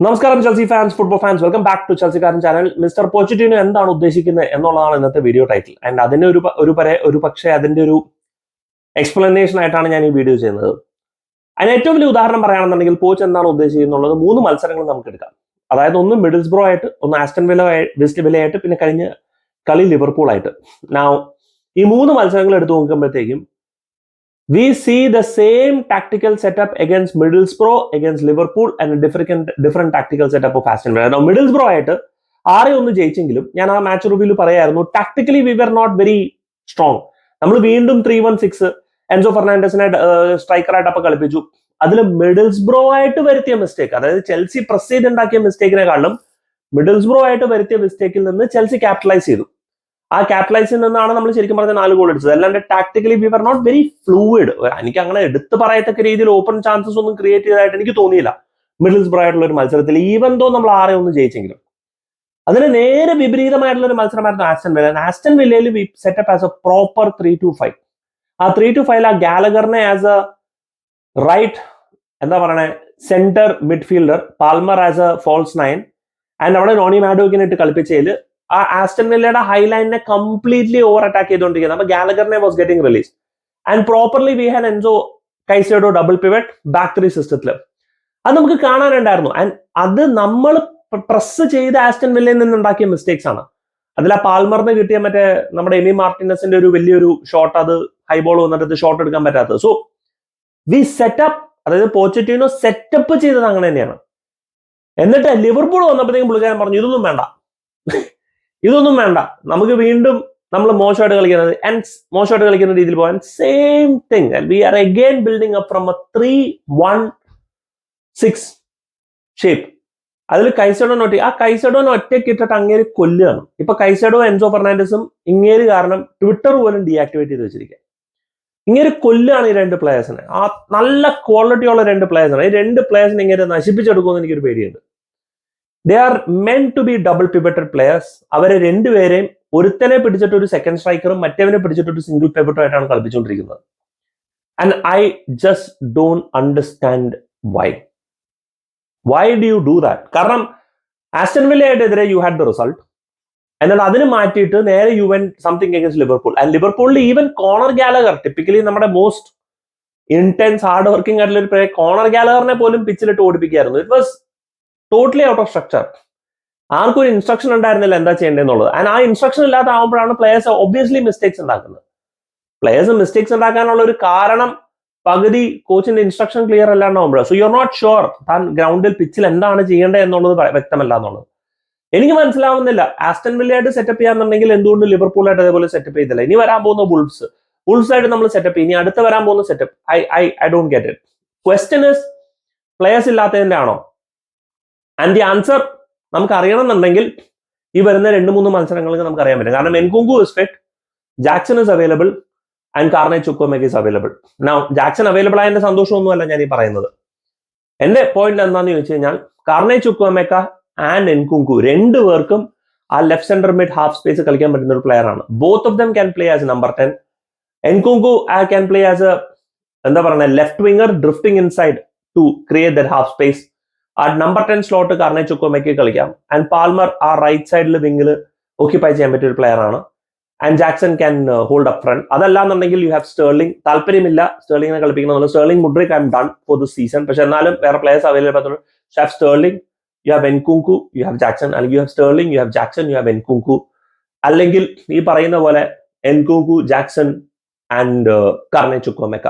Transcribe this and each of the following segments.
നമസ്കാരം Chelsea fans football fans welcome back to ചെൽസിക്കാരൻ channel mister Pochettino എന്താണ് ഉദ്ദേശിക്കുന്നത് എന്നുള്ളതാണ് ഇന്നത്തെ വീഡിയോ ടൈറ്റിൽ ആൻഡ് അതിന്റെ ഒരു ഒരു പരെ ഒരു പക്ഷേ അതിന്റെ ഒരു എക്സ്പ്ലനേഷൻ ആയിട്ടാണ് ഞാൻ ഈ വീഡിയോ ചെയ്യുന്നത്. അതിന് ഏറ്റവും വലിയ ഉദാഹരണം പറയുകയാണെന്നുണ്ടെങ്കിൽ പോച്ച് എന്താണ് ഉദ്ദേശിക്കുന്നത് മൂന്ന് മത്സരങ്ങൾ നമുക്ക് എടുക്കാം. അതായത് ഒന്ന് മിഡിൽസ്ബ്രോ ആയിട്ട് ഒന്ന് ആസ്റ്റൺ വില വെസ്റ്റ് വില ആയിട്ട് പിന്നെ കഴിഞ്ഞ കളി ലിവർപൂൾ ആയിട്ട്. നാ ഈ മൂന്ന് മത്സരങ്ങൾ എടുത്തു നോക്കുമ്പോഴത്തേക്കും we see the same tactical setup against Middlesbrough, against Liverpool, and a different different tactical setup of Aston Villa. Now, Middlesbrough ആയിട്ട് ആരെ ഒന്ന് ജയിച്ചെങ്കിലും ഞാൻ ആ മാച്ച് റിവ്യൂൽ പറയായിരുന്നു tactically we were not very strong നമ്മൾ വീണ്ടും ത്രീ വൺ സിക്സ് എൻസോ ഫെർണാണ്ടസിനെ സ്ട്രൈക്കറായിട്ട് അപ്പൊ കളിപ്പിച്ചു. അതിൽ മിഡിൽസ്ബ്രോ ആയിട്ട് വരുത്തിയ മിസ്റ്റേക്ക് അതായത് ചെൽസി പ്രസ് ചെയ്തുണ്ടാക്കിയ മിസ്റ്റേക്കിനെക്കാളും മിഡിൽസ്ബ്രോ ആയിട്ട് വരുത്തിയ മിസ്റ്റേക്കിൽ നിന്ന് ചെൽസി ക്യാപിറ്റലൈസ് ചെയ്തു. ആ ക്യാപിറ്റലൈസിൽ നിന്നാണ് നമ്മൾ ശരിക്കും പറഞ്ഞ നാല് ഗോൾ എടുത്തത്. അല്ലാണ്ട് tactically we were not very fluid എനിക്ക് അങ്ങനെ എടുത്ത് പറയത്തക്ക രീതിയിൽ ഓപ്പൺ ചാൻസസ് ഒന്നും ക്രിയേറ്റ് ചെയ്തതായിട്ട് എനിക്ക് തോന്നിയില്ല. മിഡിൽസ്ബ്രോ ആയിട്ടുള്ള ഒരു മത്സരത്തിൽ ഈവൻ ദോ നമ്മൾ ആരെ ഒന്ന് ജയിച്ചെങ്കിലും. അതിന് നേരെ വിപരീതമായിട്ടുള്ള ഒരു മത്സരമായിരുന്നു Aston Villa. Aston വില്ലയിൽ we set up as a proper three two five ആ ത്രീ ടു ഫൈവ് ആ ഗാലഗറിനെ ആസ് എ റൈറ്റ് എന്താ പറയണേ centre midfielder Palmer as a false nine and അവിടെ നോണി മാഡോക്കിനെ ഇട്ട് കളിപ്പിച്ചതിൽ ആ ആസ്റ്റൺ വില്ലയുടെ ഹൈലൈനിനെ കംപ്ലീറ്റ്ലി ഓവർ അറ്റാക്ക് ചെയ്തുകൊണ്ടിരിക്കുന്നത് അപ്പൊ ഗാലഗറിനെ was getting release and properly we Han Enzo Caicedo double pivot back three സിസ്റ്റത്തിൽ അത് നമുക്ക് കാണാനുണ്ടായിരുന്നു. ആൻഡ് അത് നമ്മൾ പ്രസ് ചെയ്ത ആസ്റ്റൺ വില്ലയിൽ നിന്നുണ്ടാക്കിയ മിസ്റ്റേക്സ് ആണ്. അതിൽ ആ പാൽമറിന് കിട്ടിയ മറ്റേ നമ്മുടെ എമി മാർട്ടിനസിന്റെ ഒരു വലിയൊരു ഷോട്ട് അത് ഹൈബോൾ വന്നിട്ട് ഷോട്ട് എടുക്കാൻ പറ്റാത്തത്. സോ വി സെറ്റപ്പ് അതായത് പോച്ചറ്റീനോ സെറ്റപ്പ് ചെയ്തത് അങ്ങനെ തന്നെയാണ്. എന്നിട്ട് ലിവർപൂൾ വന്നപ്പോഴത്തേക്കും പുള്ളിക്കാരൻ പറഞ്ഞു ഇതൊന്നും വേണ്ട. ഇതൊന്നും വേണ്ട. നമുക്ക് വീണ്ടും നമ്മൾ മോശമായിട്ട് കളിക്കുന്നത് ആൻഡ് മോശമായിട്ട് കളിക്കുന്ന രീതിയിൽ പോകാൻ same thing we are again building up from a three one six shape അതിൽ കൈസഡോ നോട്ടി ആ കൈസഡോ ഒറ്റയ്ക്ക് ഇട്ടിട്ട് അങ്ങേര് കൊല്ലുകയാണ്. ഇപ്പൊ കൈസഡോ എൻസോ ഫെർണാൻഡസും ഇങ്ങേര് കാരണം ട്വിറ്റർ പോലും ഡീആക്ടിവേറ്റ് ചെയ്ത് വെച്ചിരിക്കുക ഇങ്ങനെ കൊല്ലാണ് ഈ രണ്ട് പ്ലേയേഴ്സിനെ ആ നല്ല ക്വാളിറ്റി ഉള്ള രണ്ട് പ്ലേയേഴ്സാണ് ഈ രണ്ട് പ്ലേയേഴ്സിനെ ഇങ്ങനെ നശിപ്പിച്ചെടുക്കുമെന്ന് എനിക്കൊരു പേടിയുണ്ട്. They are meant to be double pivoted players അവരെ രണ്ടുപേരെയും ഒരുത്തനെ പിടിച്ചിട്ട് ഒരു സെക്കൻഡ് സ്ട്രൈക്കറും മറ്റേവനെ പിടിച്ചിട്ട് ഒരു സിംഗിൾ പിവറ്റും ആയിട്ടാണ് കളിപ്പിച്ചുകൊണ്ടിരിക്കുന്നത്. And I just don't understand why why do you do that കാരണം Aston you had the result എന്നാൽ അതിന് മാറ്റിയിട്ട് നേരെ you went something against Liverpool and ലിവർപൂളിൽ even Conor Gallagher typically നമ്മുടെ മോസ്റ്റ് ഇന്റൻസ് ഹാർഡ് വർക്കിംഗ് ആയിട്ടുള്ള ഒരു പ്ലെയർ കോണർ ഗാലഗറിനെ പോലും പിച്ചിലിട്ട് ഓടിപ്പിക്കുകയായിരുന്നു. It was totally out of structure ആർക്കും ഒരു ഇൻസ്ട്രക്ഷൻ ഉണ്ടായിരുന്നില്ല എന്താ ചെയ്യേണ്ടതെന്നുള്ളത്. ആൻഡ് ആ ഇൻസ്ട്രക്ഷൻ ഇല്ലാത്ത ആകുമ്പോഴാണ് പ്ലേയേഴ്സ് ഒബ്വിയസ്ലി മിസ്റ്റേക്സ് ഉണ്ടാക്കുന്നത്. പ്ലേയേഴ്സ് മിസ്റ്റേക്സ് ഉണ്ടാക്കാനുള്ള ഒരു കാരണം പകുതി കോച്ചിന്റെ instruction clear അല്ലാണ്ടാവുമ്പോൾ so you are not sure താൻ ഗ്രൗണ്ടിൽ പിച്ചിൽ എന്താണ് ചെയ്യേണ്ടത് എന്നുള്ളത് വ്യക്തമല്ല എന്നുള്ളത്. എനിക്ക് മനസ്സിലാവുന്നില്ല. ആസ്റ്റൻ വില്ലയായിട്ട് സെറ്റപ്പ് ചെയ്യാന്നുണ്ടെങ്കിൽ എന്തുകൊണ്ട് ലിവർപൂളായിട്ട് അതേപോലെ സെറ്റപ്പ് ചെയ്തില്ല? ഇനി വരാൻ പോകുന്ന ബുൾസ് ബുൾസ് ആയിട്ട് നമ്മൾ സെറ്റപ്പ് ഇനി അടുത്ത് വരാൻ പോകുന്ന setup I I I don't get it question is players ഇല്ലാത്തതിന്റെ ആണോ? ആൻഡ് ദി ആൻസർ നമുക്ക് അറിയണം എന്നുണ്ടെങ്കിൽ ഈ വരുന്ന രണ്ട് മൂന്ന് മത്സരങ്ങൾക്ക് നമുക്ക് അറിയാൻ പറ്റും. കാരണം Nkunku is Jackson is available and Carney Chukwuemeka is available നാ ജാക്സൺ അവൈലബിൾ ആയതിന്റെ സന്തോഷമൊന്നുമല്ല ഞാൻ ഈ പറയുന്നത്. എന്റെ പോയിന്റ് എന്താണെന്ന് ചോദിച്ചു കഴിഞ്ഞാൽ കാർണെ ചുക്കോമെക്ക ആൻഡ് എൻകുങ്കു രണ്ടുപേർക്കും ആ left centre mid half space കളിക്കാൻ പറ്റുന്ന ഒരു പ്ലെയർ ആണ്. Both of them can play as number ten Nkunku ആ ക്യാൻ പ്ലേ ആസ് എന്താ പറയുക left winger drifting inside to create that half space ആ number ten slot Carney Chukwuemeka കളിക്കാം. And Palmer ആ റൈറ്റ് സൈഡിൽ വിങ്ങിൽ ഓക്യുപ്പൈ ചെയ്യാൻ പറ്റിയ ഒരു പ്ലെയർ ആണ്. And Jackson can hold up front അതല്ലാന്നുണ്ടെങ്കിൽ യു ഹാവ് സ്റ്റേർലിംഗ് താല്പര്യമില്ല. സ്റ്റേർലിങ്ങിനെ കളിപ്പിക്കണം Sterling Mudryk I'm done for the season പക്ഷെ എന്നാലും വേറെ പ്ലെയേഴ്സ് അവൈലബിൾ ആയതുകൊണ്ട് you have Sterling you have Nkunku you have Jackson അല്ലെങ്കിൽ you have Sterling you have Jackson you have Nkunku അല്ലെങ്കിൽ ഈ പറയുന്ന പോലെ Nkunku Jackson and Carney Chukwuemeka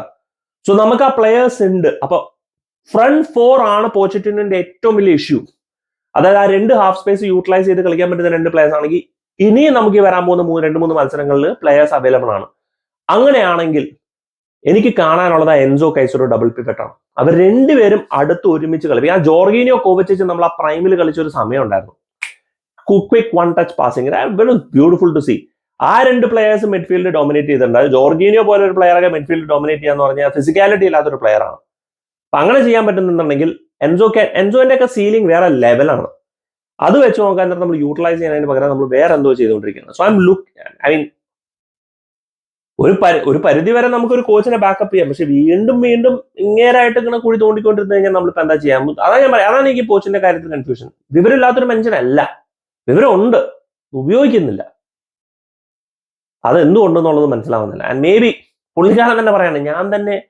so നമുക്ക് ആ പ്ലേയേഴ്സ് ഉണ്ട്. അപ്പൊ ഫ്രണ്ട് ഫോർ ആണ് പോച്ചിറ്റിന്റെ ഏറ്റവും വലിയ ഇഷ്യൂ അതായത് ആ രണ്ട് ഹാഫ് സ്പേസ് യൂട്ടിലൈസ് ചെയ്ത് കളിക്കാൻ പറ്റുന്ന രണ്ട് പ്ലേയേഴ്സ് ആണെങ്കിൽ ഇനിയും നമുക്ക് വരാൻ പോകുന്ന മൂന്ന് രണ്ട് മൂന്ന് മത്സരങ്ങളിൽ പ്ലേയേഴ്സ് അവൈലബിൾ ആണ്. അങ്ങനെയാണെങ്കിൽ എനിക്ക് കാണാനുള്ളത് എൻസോ കൈസറോ ഡബിൾ പിക്കറ്റാണ് അവർ രണ്ടുപേരും അടുത്ത് ഒരുമിച്ച് കളിക്കും ആ ജോർഗീനിയോ കോവച്ചിച്ച് നമ്മൾ ആ പ്രൈമിൽ കളിച്ച ഒരു സമയം ഉണ്ടായിരുന്നു. Quick one touch passing very beautiful to see uh രണ്ട് പ്ലേയേഴ്സ് മിഡ്ഫീൽഡ് ഡോമിനേറ്റ് ചെയ്തിട്ടുണ്ട്. ജോർഗീനിയോ പോലെ ഒരു പ്ലെയറൊക്കെ മിഡ്ഫീൽഡ് ഡോമിനേറ്റ് ചെയ്യാന്ന് പറഞ്ഞാൽ ഫിസിക്കാലിറ്റി ഇല്ലാത്തൊരു പ്ലെയറാണ് അപ്പൊ അങ്ങനെ ചെയ്യാൻ പറ്റുന്നുണ്ടെങ്കിൽ എൻസോ എൻസോന്റെ ഒക്കെ സീലിംഗ് വേറെ ലെവലാണ് അത് വെച്ച് നോക്കാൻ നേരം നമ്മൾ യൂട്ടിലൈസ് ചെയ്യുന്നതിന് പകരം നമ്മൾ വേറെ എന്തോ ചെയ്തുകൊണ്ടിരിക്കുന്നത് so I'm look I mean ഒരു പരി ഒരു പരിധി വരെ നമുക്കൊരു കോച്ചിനെ ബാക്കപ്പ് ചെയ്യാം. പക്ഷെ വീണ്ടും വീണ്ടും ഇങ്ങേരായിട്ട് ഇങ്ങനെ കുഴി തോണ്ടിക്കൊണ്ടിരുന്നു കഴിഞ്ഞാൽ നമ്മളിപ്പോ എന്താ ചെയ്യാൻ അതാണ് ഞാൻ പറയാം അതാണ് എനിക്ക് കോച്ചിന്റെ കാര്യത്തിൽ കൺഫ്യൂഷൻ വിവരമില്ലാത്തൊരു മനുഷ്യനല്ല. വിവരമുണ്ട്. ഉപയോഗിക്കുന്നില്ല. അത് എന്തുകൊണ്ടെന്നുള്ളത് മനസ്സിലാവുന്നില്ല. ആൻഡ് മേ ബി പുള്ളിക്കാരൻ തന്നെ പറയാണ് ഞാൻ തന്നെ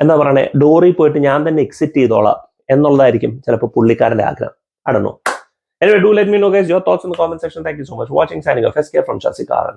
എന്താ പറയണേ? ഡോറി പോയിട്ട് ഞാൻ തന്നെ എക്സിറ്റ് ചെയ്തോളാം എന്നുള്ളതായിരിക്കും ചിലപ്പോൾ പുള്ളിക്കാരന്റെ ആഗ്രഹം. അടണോ anyway do let me know guys your thoughts in comment section thank you so much watching signing off S K from Sasikaran